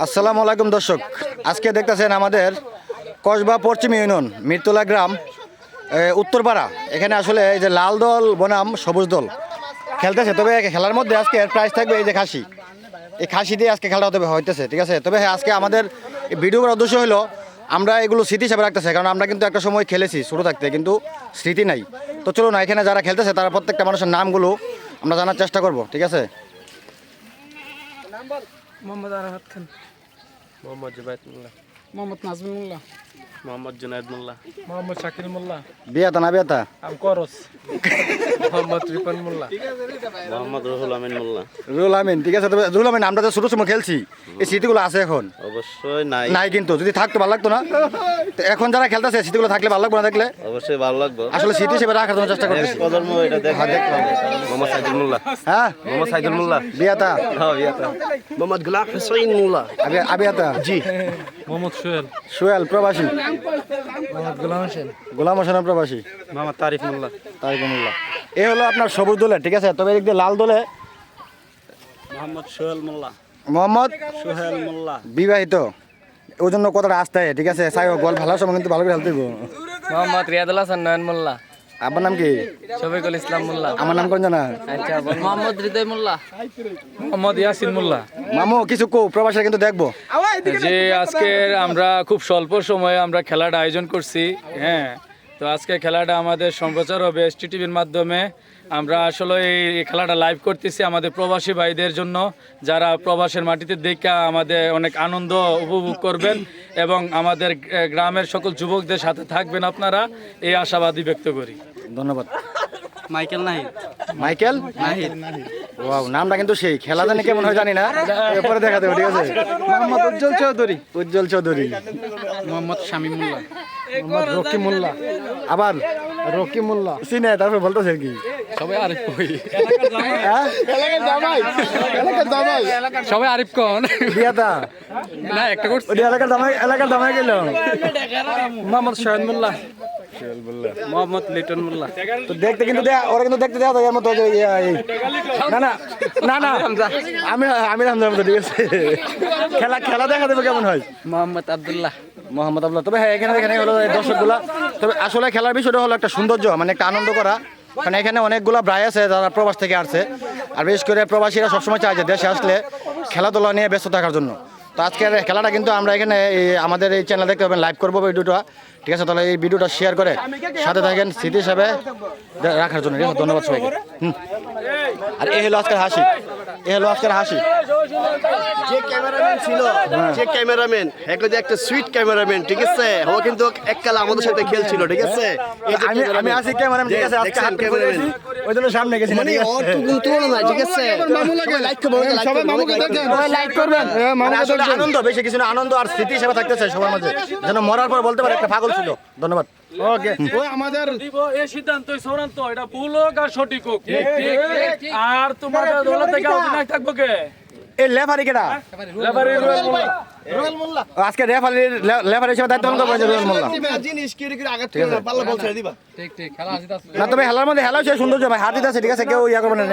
আসসালামু আলাইকুম দর্শক। আজকে দেখতেছেন আমাদের কসবা পশ্চিম ইউনিয়ন, মিরতলা গ্রাম উত্তরপাড়া। এখানে আসলে এই যে লাল দল, বনাম, সবুজ দল খেলতেছে। তবে খেলার মধ্যে আজকে প্রাইজ থাকবে এই যে খাসি। এই খাসি দিয়ে আজকে খেলাটা হতে হইতেছে, ঠিক আছে? তবে হ্যাঁ আজকে আমাদের ভিডিও করার উদ্দেশ্য হলো, আমরা এগুলো স্মৃতি হিসাবে রাখতেছে, কারণ আমরা কিন্তু একটা সময় খেলেছি ছোটো থাকতে, কিন্তু স্মৃতি নাই। তো চলো না এখানে যারা খেলতেছে, তারা প্রত্যেকটা মানুষের নামগুলো আমরা জানার চেষ্টা করব, ঠিক আছে? মোহাম্মদ আরাফাত খান। মোহাম্মদ জুবাইদ মোল্লা মোহাম্মদ নাজমুল মোল্লা মোহাম্মদ জুনায়দ মোল্লা মোহাম্মদ শাকির মোল্লা বিয়াতা না বিয়াতা? আম করস। মোহাম্মদ রিপন মোল্লা মোহাম্মদ রুহুল আমিন মোল্লা রুহুল আমিন ঠিক আছে তবে রুহুল আমিন আমরা তো ছোট সময় খেলছি এই স্মৃতিগুলো আছে এখন? অবশ্যই নাই। নাই কিন্তু যদি থাকতো ভালো লাগতো না? তো এখন যারা খেলতেছে স্মৃতিগুলো থাকলে ভালো লাগবে না দেখলে? অবশ্যই ভালো লাগবে। আসলে স্মৃতি হিসেবে রাখার জন্য চেষ্টা করতেছি। প্রজন্ম এটা দেখা। দেখলাম মোহাম্মদ সাইদুল মোল্লা। হ্যাঁ? মোহাম্মদ সাইদুল মোল্লা। বিয়াতা। হ্যাঁ ইয়াতা মোহাম্মদ গুলাম হুসাইন মোল্লা। আবি আবিয়াতা জি। মোহাম্মদ সোহেল। সোহেল প্রবাসী। মোহাম্মদ গোলাম হোসেন। গোলাম হোসেন প্রবাসী? মোহাম্মদ তারিফ মোল্লা। তারিকুল্লাহ এই হলো আপনার সবুজ দলে ঠিক আছে? তবে এদিক দিয়ে লাল দলে মোহাম্মদ সোহেল মোল্লা। মোহাম্মদ সোহেল মোল্লা। বিবাহিত। ওই জন্য কতটা আসতে হয় ঠিক আছে? সাই গল ভালো সময় কিন্তু ভালো করে খেলতে হইবো। মোহাম্মদ রিয়াদুল হাসান নয়ন মোল্লা। আপনার নাম কি? শফিকুল ইসলাম মোল্লা। আমার নাম কোন জানা? আচ্ছা মোহাম্মদ হৃদয় মোল্লা। মোহাম্মদ ইয়াসিন মোল্লা। মামু কিছু কো প্রবাসীরা কিন্তু দেখব। যে আজকে আমরা খুব স্বল্প সময়ে আমরা খেলাটা আয়োজন করছি হ্যাঁ। তো আজকে খেলাটা আমাদের সম্প্রচার হবে এস টিভির মাধ্যমে। আমরা আসলে এই খেলাটা লাইভ করতেছি আমাদের প্রবাসী ভাইদের জন্য যারা প্রবাসের মাটিতে দেখা আমাদের অনেক আনন্দ উপভোগ করবেন এবং আমাদের গ্রামের সকল যুবকদের সাথে থাকবেন আপনারা এই আশাবাদী ব্যক্ত করি। ধন্যবাদ। মাইকেল নাহিদ। মাইকেল? ওয়াও নামটা কিন্তু সেই। খেলা জানি কেমন হয় জানি না। এরপরে দেখা দেবো ঠিক আছে? মোহাম্মদ উজ্জ্বল চৌধুরী। উজ্জ্বল চৌধুরী। মোহাম্মদ শামীম মোল্লা মোহাম্মদ রকি মোল্লা। আবার রকি মোল্লা। চিনে তারপর বলতেছে কি। সবাই আরিফ কই? হ্যাঁ? সবাই আরিফ কন? বিয়াতা না একটা করছি। এলাকার দামাই এলাকার দামাই গেল। মোহাম্মদ সোহেল মোল্লা। মোহাম্মদ লিটন মোল্লা। তো দেখতে কিন্তু ওরা কিন্তু দেখতে দেওয়া এর মতো। না না না না। আমি আমি রামজার মতো ঠিক আছে। খেলা খেলা দেখা দেবে কেমন হয়? মোহাম্মদ আব্দুল্লাহ। মোহাম্মদ আবুল্লাহ তবে হ্যাঁ এখানে এখানে হলো দর্শকগুলা। তবে আসলে খেলার বিষয়টা হলো একটা সৌন্দর্য মানে একটা আনন্দ করা। কারণ এখানে অনেকগুলা ব্রাই আছে যারা প্রবাস থেকে আসছে। আর বিশেষ করে প্রবাসীরা সবসময় চায় যে দেশে আসলে খেলাধুলা নিয়ে ব্যস্ত থাকার জন্য। তো আজকের খেলাটা কিন্তু আমরা এখানে আমাদের এই চ্যানেল দেখতে পাবেন লাইভ করব ভিডিওটা। ঠিক আছে, তাহলে এই ভিডিওটা শেয়ার করে সাথে থাকেন স্মৃতি হিসাবে। রাখার জন্য ধন্যবাদ সবাইকে। হুম। আর এ হলো আজকের হাসি, এ হলো আজকের হাসি। যে ক্যামেরাম্যান ছিল যে ক্যামেরাম্যান যে একটা সুইট ক্যামেরাম্যান ঠিক আছে? ও কিন্তু এককালে আমাদের সাথে খেলছিল ঠিক আছে? আমি আমি আছি ক্যামেরা ঠিক আছে? আজকে হাত ওই জন্য সামনে গেছি। মানে ওর তো তুলনা নাই ঠিক আছে? সবাই লাইক করবেন সবাই মামুকে দেখেন। সবাই লাইক করবেন মানে আসলে আনন্দ বেশি কিছু না আনন্দ আর স্মৃতি হিসেবে থাকতেছে সবার মাঝে। যেন মরার পর বলতে পারে একটা পাগল ছিল। ধন্যবাদ। ওকে দিব এই সিদ্ধান্তই চূড়ান্ত। এটা ভুল হোক আর সঠিক হোক। আর তোমাদের থেকে অধিনায়ক থাকব কে? এই লেফারি আজকে হিসেবে দায়িত্ব পালন করব রুয়েল মোল্লা। জিনিস কি কি আঘাত করে পাল্লা বল ছেড়ে দিবা। ঠিক ঠিক খেলা আসিত না তবে খেলার মধ্যে খেলা হচ্ছে সৌন্দর্য ভাই হাত দিতে আছে ঠিক আছে কেউ ইয়া করবে না